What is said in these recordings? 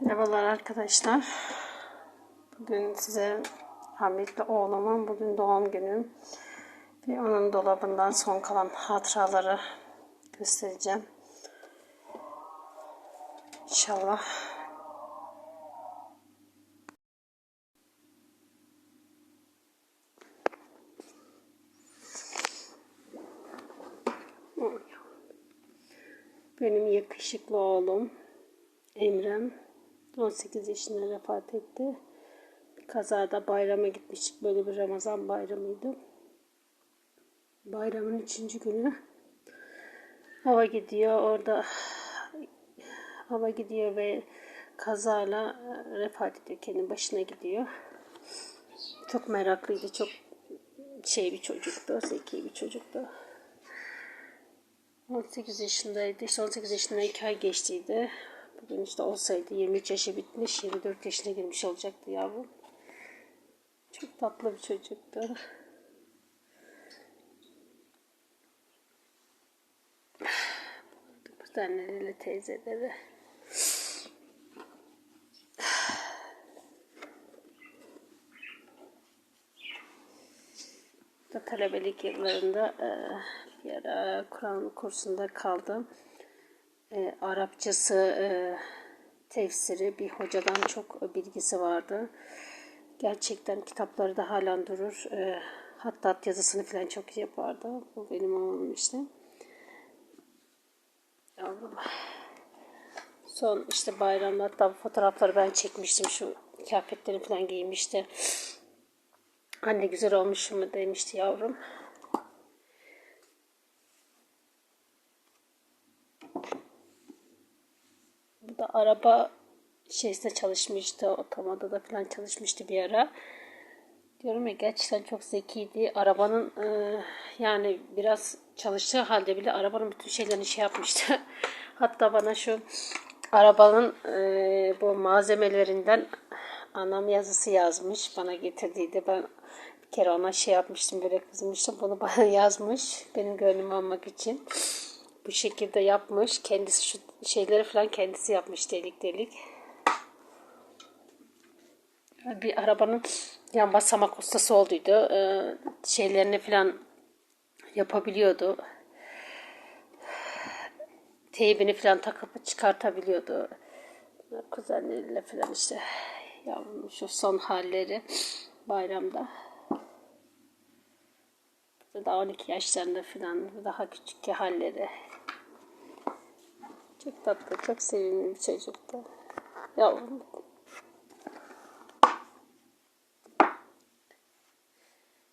Merhabalar arkadaşlar. Bugün size rahmetli oğlumun bugün doğum günü ve onun dolabından son kalan hatıraları göstereceğim. İnşallah. Benim yakışıklı oğlum Emrem 18 yaşında vefat etti. Bir kazada bayrama gitmiştik. Böyle bir Ramazan bayramıydı. Bayramın üçüncü günü hava gidiyor. Orada hava gidiyor ve kazayla vefat ediyor. Kendi başına gidiyor. Çok meraklıydı. Çok şey bir çocuktu. Zeki bir çocuktu. 18 yaşındaydı. İşte 18 yaşında 2 ay geçtiydi. Bugün işte olsaydı 23 yaşı bitmiş, 24 yaşına girmiş olacaktı yavrum. Çok tatlı bir çocuktu. Kuzenleriyle teyzeleri. da talebelik yıllarında e, bir ara Kur'an kursunda kaldım. E, Arapçası, e, tefsiri bir hocadan çok bilgisi vardı. Gerçekten kitapları da halen durur. E, hatta yazısını falan çok iyi yapardı. Bu benim oğlum işte. Yavrum. Son işte bayramda hatta bu fotoğrafları ben çekmiştim. Şu kıyafetlerini falan giymişti. Anne güzel olmuşum mu demişti yavrum. Araba şeysinde çalışmıştı. Otomada da falan çalışmıştı bir ara. Diyorum ya gerçekten çok zekiydi. Arabanın e, yani biraz çalıştığı halde bile arabanın bütün şeylerini şey yapmıştı. Hatta bana şu arabanın e, bu malzemelerinden anlam yazısı yazmış. Bana getirdiydi. Ben bir kere ona şey yapmıştım böyle kızmıştım. Bunu bana yazmış. Benim gönlümü almak için. Bu şekilde yapmış. Kendisi şu şeyleri falan kendisi yapmış delik delik. Bir arabanın yan basamak ustası olduydu. Ee, şeylerini falan yapabiliyordu. Teybini falan takıp çıkartabiliyordu. Kuzenleriyle falan işte yavrum şu son halleri bayramda. Daha 12 yaşlarında falan daha küçük halleri. Çok tatlı, çok sevimli bir çocuktu. Yavrum.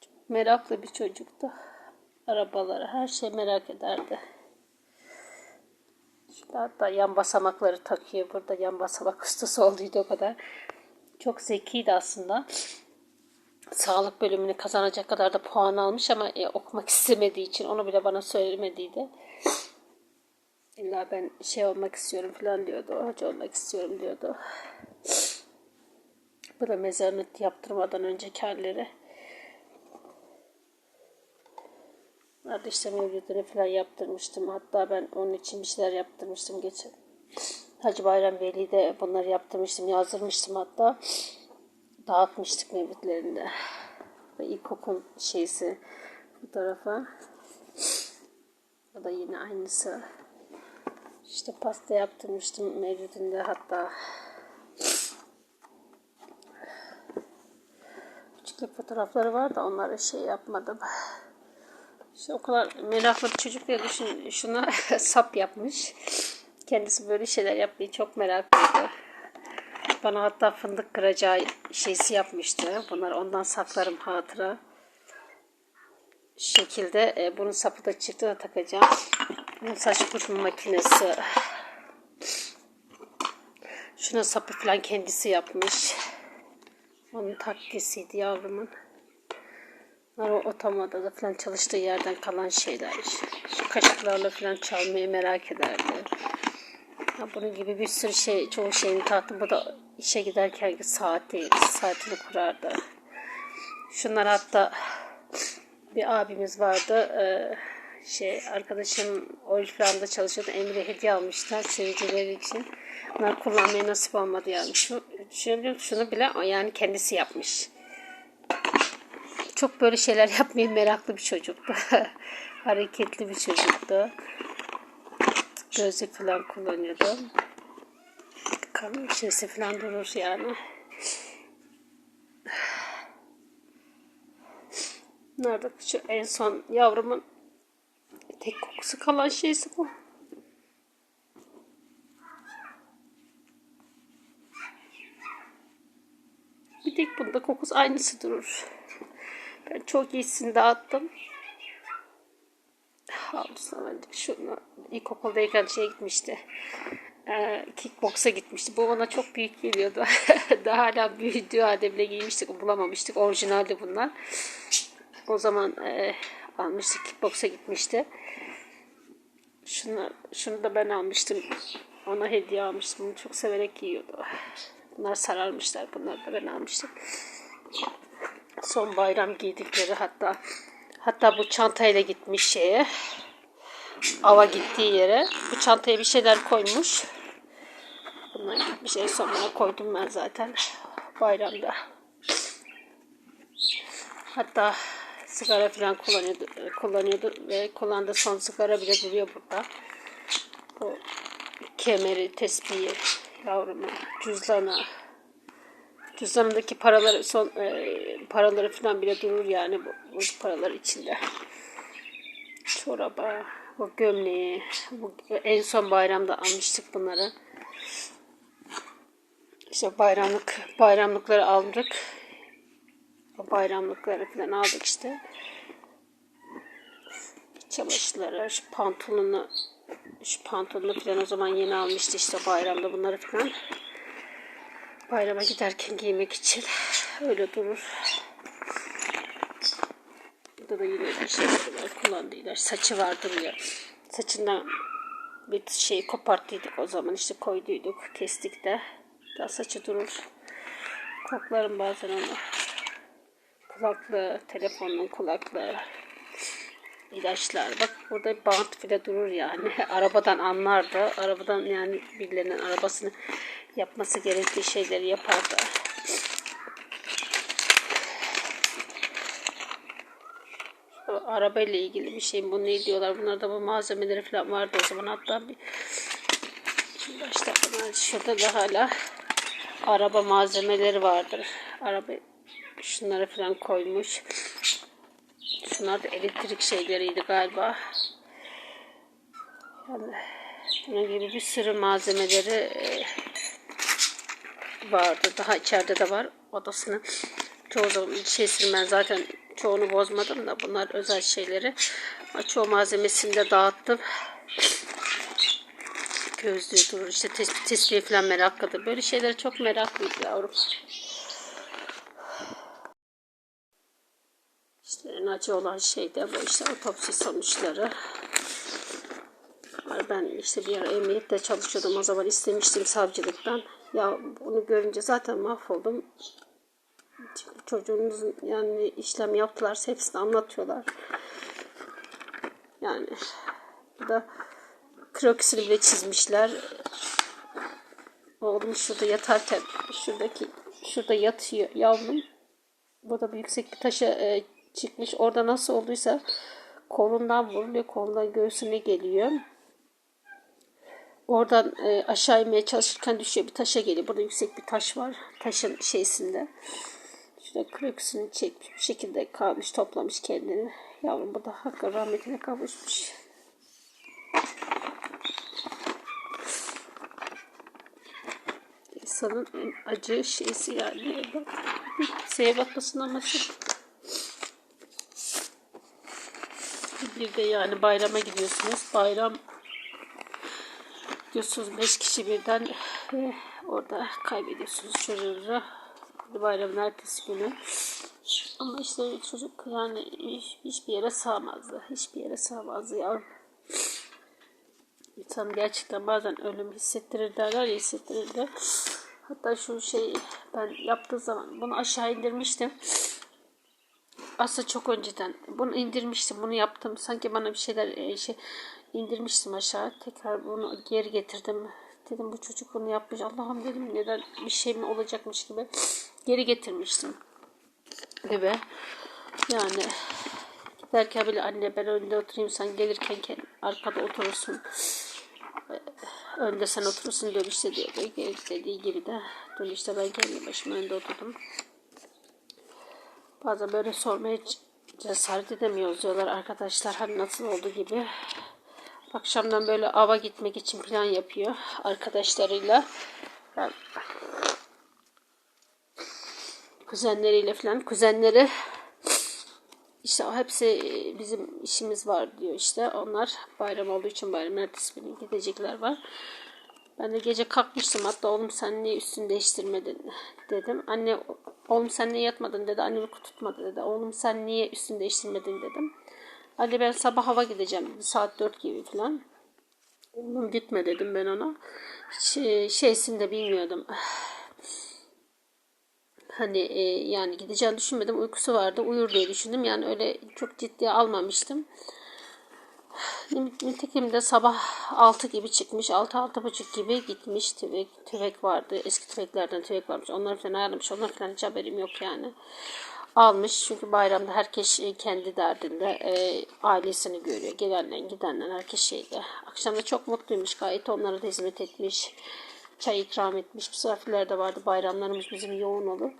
Çok meraklı bir çocuktu. Arabaları, her şey merak ederdi. Şurada hatta yan basamakları takıyor. Burada yan basamak ustası olduydu o kadar. Çok zekiydi aslında. Sağlık bölümünü kazanacak kadar da puan almış ama e, okumak istemediği için onu bile bana söylemediydi. İlla ben şey olmak istiyorum falan diyordu. Hoca olmak istiyorum diyordu. Bu da mezarını yaptırmadan önceki halleri. Nerede işte mevlüdünü falan yaptırmıştım. Hatta ben onun için bir şeyler yaptırmıştım geçen. Hacı Bayram Veli'de bunları yaptırmıştım. Yazdırmıştım hatta. Dağıtmıştık mevlütlerinde. Ve ilkokul şeysi bu tarafa. O da yine aynısı. İşte pasta yaptırmıştım mevlütünde hatta. Küçüklük fotoğrafları var da onları şey yapmadım. İşte o kadar meraklı bir çocuk diye düşün, şuna sap yapmış. Kendisi böyle şeyler yapmayı çok meraklıydı. Bana hatta fındık kıracağı şeysi yapmıştı. Bunları ondan saklarım hatıra. Şekilde e, bunun sapı da çıktı da takacağım. Saç kurutma makinesi. Şuna sapı falan kendisi yapmış. Onun taktisiydi yavrumun. Bunlar o otomada da falan çalıştığı yerden kalan şeyler. Şu kaşıklarla falan çalmayı merak ederdi. Ya bunun gibi bir sürü şey, çoğu şeyini taktım. Bu da işe giderken saati, saatini kurardı. Şunlar hatta bir abimiz vardı. Şey arkadaşım Oriflame'da çalışıyordu. Emre hediye almışlar sevicileri için. Bunlar kullanmaya nasip olmadı yani. Şu, düşünebiliyor musun? Şunu bile yani kendisi yapmış. Çok böyle şeyler yapmayı meraklı bir çocuktu. Hareketli bir çocuktu. Gözlük falan kullanıyordu. Kanın şeysi falan durur yani. Nerede şu en son yavrumun tek kokusu kalan şeysi bu. Bir tek bunda kokusu aynısı durur. Ben çok iyisini dağıttım. Havlusuna verdik şunu. İlkokuldayken şey gitmişti. Ee, kickboksa gitmişti. Bu bana çok büyük geliyordu. Daha hala büyüdüğü halde bile giymiştik. Bulamamıştık. Orijinaldi bunlar. O zaman e, almıştık. Kickboksa gitmişti. Şunu, şunu da ben almıştım. Ona hediye almıştım. Bunu çok severek giyiyordu. Bunlar sararmışlar. Bunları da ben almıştım. Son bayram giydikleri hatta hatta bu çantayla gitmiş şeye ava gittiği yere bu çantaya bir şeyler koymuş. Bunlar gitmiş en son buna koydum ben zaten bayramda. Hatta sigara falan kullanıyordu, kullanıyordu ve kullandığı son sigara bile duruyor burada. Bu kemeri, tespihi, yavrumu, cüzdanı, cüzdanındaki paraları son e, paraları falan bile durur yani bu, bu paralar içinde. Çoraba, bu gömleği, bu en son bayramda almıştık bunları. İşte bayramlık bayramlıkları aldık. Bayramlıkları falan aldık işte. Çamaşırları, şu pantolonu, şu pantolonu falan o zaman yeni almıştı işte bayramda bunları falan. Bayrama giderken giymek için öyle durur. Burada da yine bir şeyler var. Kullandığı. Saçı var duruyor. Saçından bir şey koparttıydık o zaman işte koyduyduk. Kestik de. Daha saçı durur. Koklarım bazen onu. Kulaklığı, telefonun kulaklığı. ilaçlar. Bak burada bant bile durur yani. Arabadan anlardı. Arabadan yani birilerinin arabasını yapması gerektiği şeyleri yapardı. arabayla ilgili bir şey. Bu ne diyorlar? Bunlarda bu malzemeleri falan vardı o zaman. Hatta bir başta şurada da hala araba malzemeleri vardır. Araba şunları falan koymuş. Şunlar da elektrik şeyleriydi galiba. Yani bunun gibi bir sürü malzemeleri e, vardı. Daha içeride de var. Odasını çoğu zaman şeysini ben zaten çoğunu bozmadım da bunlar özel şeyleri. Çoğu malzemesini de dağıttım. Gözlüğü durur. İşte tespih falan meraklıdır. Böyle şeylere çok meraklıydı yavrum. İşte acı olan şey de bu işte otopsi sonuçları. Ben işte bir ara emniyette çalışıyordum. O zaman istemiştim savcılıktan. Ya bunu görünce zaten mahvoldum. Çocuğunuzun yani işlem yaptılarsa hepsini anlatıyorlar. Yani bu da krokisini bile çizmişler. Oğlum şurada yatarken şuradaki şurada yatıyor yavrum. Burada bir yüksek bir taşa e, çıkmış. Orada nasıl olduysa kolundan vuruluyor. Kolundan göğsüne geliyor. Oradan e, aşağı inmeye çalışırken düşüyor. Bir taşa geliyor. Burada yüksek bir taş var. Taşın şeysinde. Şurada krokusunu çekmiş. Bir şekilde kalmış. Toplamış kendini. Yavrum bu da hakkı rahmetine kavuşmuş. İnsanın acı şeysi yani. Seye batmasın ama bir de yani bayrama gidiyorsunuz. Bayram gidiyorsunuz beş kişi birden ve orada kaybediyorsunuz çocuğunuzu. Bayramın ertesi günü. Ama işte çocuk yani hiçbir yere sığamazdı. Hiçbir yere sığamazdı yavrum. İnsan gerçekten bazen ölüm hissettirir derler ya hissettirirdi. Hatta şu şey ben yaptığı zaman bunu aşağı indirmiştim. Aslında çok önceden bunu indirmiştim. Bunu yaptım. Sanki bana bir şeyler e, şey indirmiştim aşağı. Tekrar bunu geri getirdim. Dedim bu çocuk bunu yapmış. Allah'ım dedim neden bir şey mi olacakmış gibi geri getirmiştim. Gibi. Yani giderken bile anne ben önde oturayım sen gelirken arkada oturursun. Ee, Önde sen oturursun dönüşte diyordu. Dediği gibi de dönüşte ben kendi başıma önde oturdum. Bazen böyle sormaya cesaret edemiyoruz diyorlar arkadaşlar. Hani nasıl oldu gibi. Akşamdan böyle ava gitmek için plan yapıyor arkadaşlarıyla. Kuzenleriyle falan. Kuzenleri işte hepsi e, bizim işimiz var diyor işte. Onlar bayram olduğu için bayram ertesi günü gidecekler var. Ben de gece kalkmıştım hatta oğlum sen niye üstünü değiştirmedin dedim. Anne oğlum sen niye yatmadın dedi. Annem uyku tutmadı dedi. Oğlum sen niye üstünü değiştirmedin dedim. Anne ben sabah hava gideceğim. Saat 4 gibi falan. Oğlum gitme dedim ben ona. Hiç e, şeysini de bilmiyordum. Hani e, yani gideceğini düşünmedim. Uykusu vardı. Uyur diye düşündüm. Yani öyle çok ciddiye almamıştım. Nitekim sabah 6 gibi çıkmış. 6 buçuk gibi gitmiş. Tüvek, tüvek vardı. Eski tüveklerden tüvek varmış. Onlar falan ayarlamış. Onlar falan hiç haberim yok yani. Almış. Çünkü bayramda herkes e, kendi derdinde e, ailesini görüyor. Gelenler gidenler herkes şeyde. Akşamda çok mutluymuş. Gayet onlara da hizmet etmiş. Çay ikram etmiş. Misafirler de vardı. Bayramlarımız bizim yoğun olur.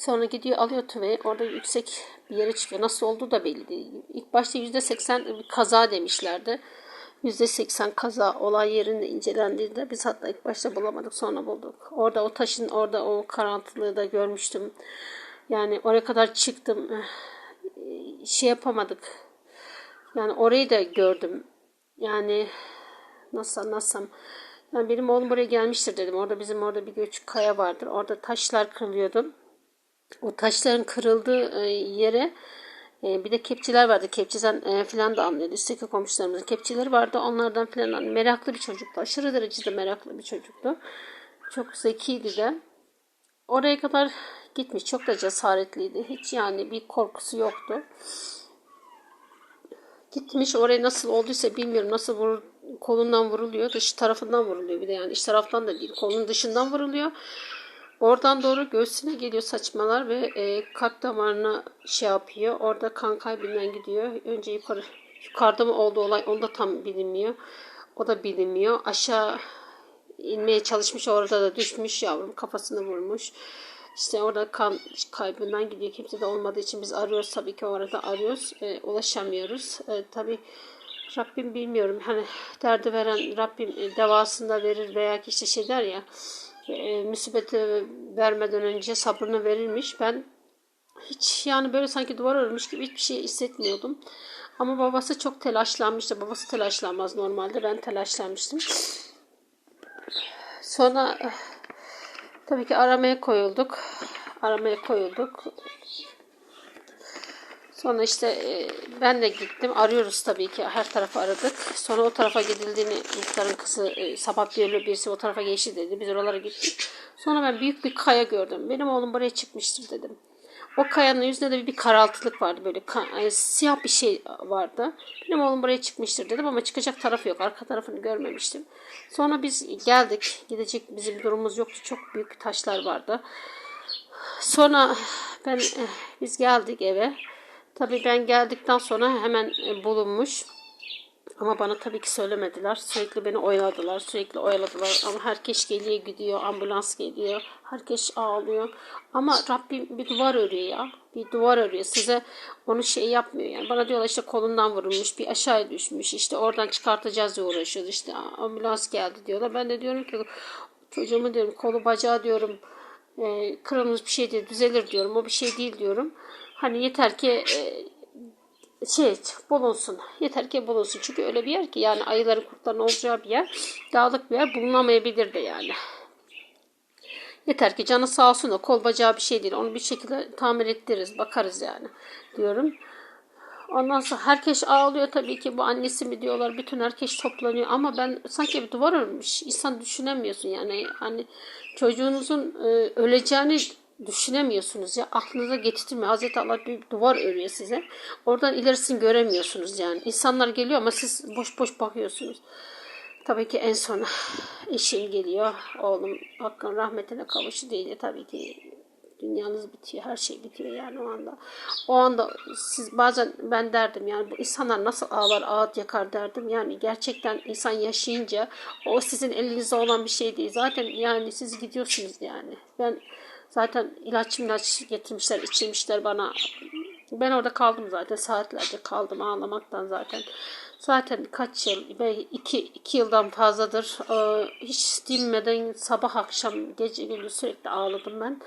Sonra gidiyor alıyor tüveyi. Orada yüksek bir yere çıkıyor. Nasıl olduğu da belli değil. İlk başta %80 bir kaza demişlerdi. %80 kaza olay yerinde incelendiğinde biz hatta ilk başta bulamadık sonra bulduk. Orada o taşın orada o karanlığı da görmüştüm. Yani oraya kadar çıktım. Eh, Şey yapamadık. Yani orayı da gördüm. Yani nasıl anlatsam. Yani benim oğlum buraya gelmiştir dedim. Orada bizim orada bir göçük kaya vardır. Orada taşlar kırılıyordu o taşların kırıldığı e, yere e, bir de kepçeler vardı. Kepçeden e, filan da anlıyordu. Üstteki komşularımızın kepçeleri vardı. Onlardan filan. Meraklı bir çocuktu. Aşırı derecede meraklı bir çocuktu. Çok zekiydi de. Oraya kadar gitmiş. Çok da cesaretliydi. Hiç yani bir korkusu yoktu. Gitmiş oraya nasıl olduysa bilmiyorum. Nasıl vurur, kolundan vuruluyor. Dış tarafından vuruluyor bir de yani iç taraftan da değil. Kolunun dışından vuruluyor. Oradan doğru göğsüne geliyor saçmalar ve e, kalp damarına şey yapıyor. Orada kan kaybından gidiyor. Önce yukarı yukarıda mı oldu olay onu da tam bilinmiyor. O da bilinmiyor. Aşağı inmeye çalışmış orada da düşmüş yavrum kafasını vurmuş. İşte orada kan kaybından gidiyor. Kimse de olmadığı için biz arıyoruz tabii ki orada arıyoruz. E, ulaşamıyoruz. E, tabii Rabbim bilmiyorum. Hani derdi veren Rabbim e, devasını da verir veya ki işte şey der ya e, musibeti vermeden önce sabrını verilmiş. Ben hiç yani böyle sanki duvar örmüş gibi hiçbir şey hissetmiyordum. Ama babası çok telaşlanmıştı. Babası telaşlanmaz normalde. Ben telaşlanmıştım. Sonra tabii ki aramaya koyulduk. Aramaya koyulduk. Sonra işte e, ben de gittim. Arıyoruz tabii ki. Her tarafı aradık. Sonra o tarafa gidildiğini muhtarın kızı e, sabah diyorlu birisi o tarafa geçti dedi. Biz oralara gittik. Sonra ben büyük bir kaya gördüm. Benim oğlum buraya çıkmıştır dedim. O kayanın yüzünde de bir karaltılık vardı. Böyle ka- e, siyah bir şey vardı. Benim oğlum buraya çıkmıştır dedim ama çıkacak tarafı yok. Arka tarafını görmemiştim. Sonra biz geldik. Gidecek bizim durumumuz yoktu. Çok büyük taşlar vardı. Sonra ben eh, biz geldik eve. Tabii ben geldikten sonra hemen e, bulunmuş. Ama bana tabii ki söylemediler. Sürekli beni oyaladılar. Sürekli oyaladılar. Ama herkes geliyor gidiyor. Ambulans geliyor. Herkes ağlıyor. Ama Rabbim bir duvar örüyor ya. Bir duvar örüyor. Size onu şey yapmıyor yani. Bana diyorlar işte kolundan vurulmuş. Bir aşağıya düşmüş. İşte oradan çıkartacağız diye uğraşıyoruz. İşte ambulans geldi diyorlar. Ben de diyorum ki çocuğumu diyorum kolu bacağı diyorum e, kırılmış bir şey değil düzelir diyorum. O bir şey değil diyorum. Hani yeter ki e, şey bulunsun. Yeter ki bulunsun. Çünkü öyle bir yer ki yani ayıların kurtların olacağı bir yer. Dağlık bir yer bulunamayabilir de yani. Yeter ki canı sağ olsun da kol bacağı bir şey değil. Onu bir şekilde tamir ettiririz. Bakarız yani diyorum. Ondan sonra herkes ağlıyor tabii ki bu annesi mi diyorlar. Bütün herkes toplanıyor ama ben sanki bir duvar örmüş. İnsan düşünemiyorsun yani. Hani çocuğunuzun e, öleceğini düşünemiyorsunuz ya aklınıza getirtmiyor. Hazreti Allah bir duvar örüyor size. Oradan ilerisini göremiyorsunuz yani. İnsanlar geliyor ama siz boş boş bakıyorsunuz. Tabii ki en son eşim geliyor. Oğlum hakkın rahmetine kavuşu deyince tabii ki dünyanız bitiyor. Her şey bitiyor yani o anda. O anda siz bazen ben derdim yani bu insanlar nasıl ağlar ağıt yakar derdim. Yani gerçekten insan yaşayınca o sizin elinizde olan bir şey değil. Zaten yani siz gidiyorsunuz yani. Ben zaten ilaç ilaç getirmişler içirmişler bana. Ben orada kaldım zaten saatlerce kaldım ağlamaktan zaten. Zaten kaç yıl, belki iki, iki yıldan fazladır e, hiç dinmeden sabah akşam gece gündüz sürekli ağladım ben.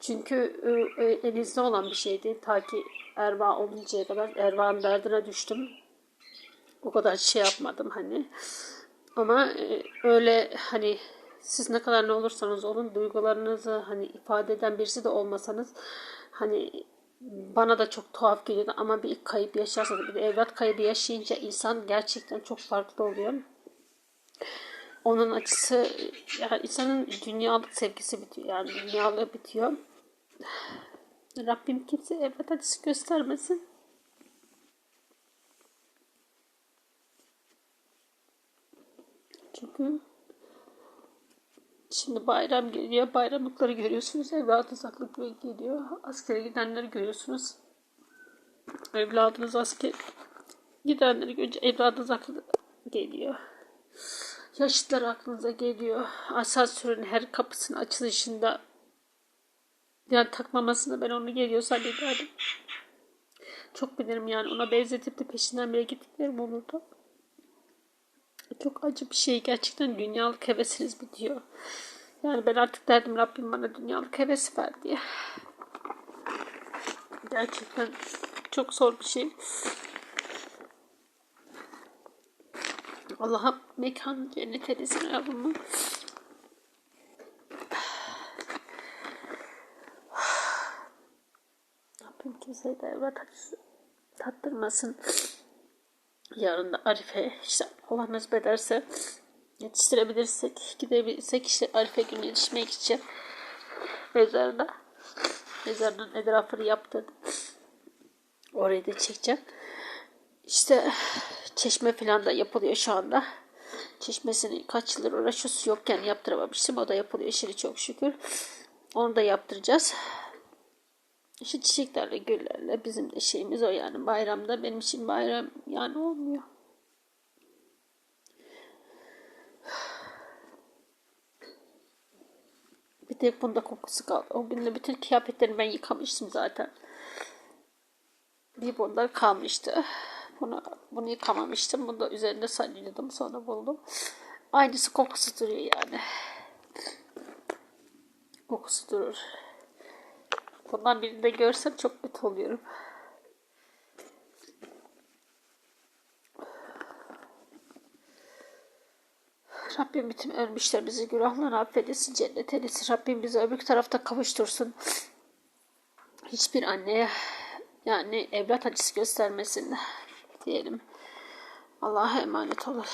Çünkü e, e, elinizde olan bir şeydi. Ta ki Erva oluncaya kadar Erva'nın derdine düştüm. O kadar şey yapmadım hani. Ama e, öyle hani siz ne kadar ne olursanız olun duygularınızı hani ifade eden birisi de olmasanız hani bana da çok tuhaf geliyordu ama bir kayıp yaşarsanız bir evlat kaybı yaşayınca insan gerçekten çok farklı oluyor. Onun acısı yani insanın dünyalık sevgisi bitiyor. Yani dünyalığı bitiyor. Rabbim kimse evlat acısı göstermesin. Çünkü şimdi bayram geliyor. Bayramlıkları görüyorsunuz. Evladınız aklıkları geliyor. Askere gidenleri görüyorsunuz. Evladınız asker gidenleri görünce evladınız aklı geliyor. Yaşlılar aklınıza geliyor. Asansörün her kapısının açılışında yani takmamasını ben onu geliyor zannederdim. Çok bilirim yani ona benzetip de peşinden bile gittiklerim olurdu. Çok acı bir şey. Gerçekten dünyalık hevesiniz bitiyor. Yani ben artık derdim Rabbim bana dünyalık heves ver diye. Gerçekten çok zor bir şey. Allah'ım mekan cennet edesin yavrumu. Rabbim kimseye de evlat tattırmasın. Yarın da Arife işte Allah nasip ederse yetiştirebilirsek gidebilirsek işte Arife günü yetişmeye gideceğim. Mezarda. Mezarının etrafını yaptırdım. Orayı da çekeceğim. İşte çeşme falan da yapılıyor şu anda. Çeşmesini kaç yıldır uğraşıyoruz yokken yaptıramamıştım. O da yapılıyor şimdi çok şükür. Onu da yaptıracağız. İşte çiçeklerle, güllerle bizim de şeyimiz o yani bayramda benim için bayram yani olmuyor. Bir tek bunda kokusu kaldı. O gün de bütün kıyafetlerimi ben yıkamıştım zaten. Bir bunda kalmıştı. Bunu, bunu yıkamamıştım. Bunu da üzerinde sancıyordum. Sonra buldum. Aynısı kokusu duruyor yani. Kokusu durur. Bundan birini de görsem çok kötü oluyorum. Rabbim bütün ölmüşlerimizi günahlarını affedesin, cennet eylesin. Rabbim bizi öbür tarafta kavuştursun. Hiçbir anneye yani evlat acısı göstermesin diyelim. Allah'a emanet olun.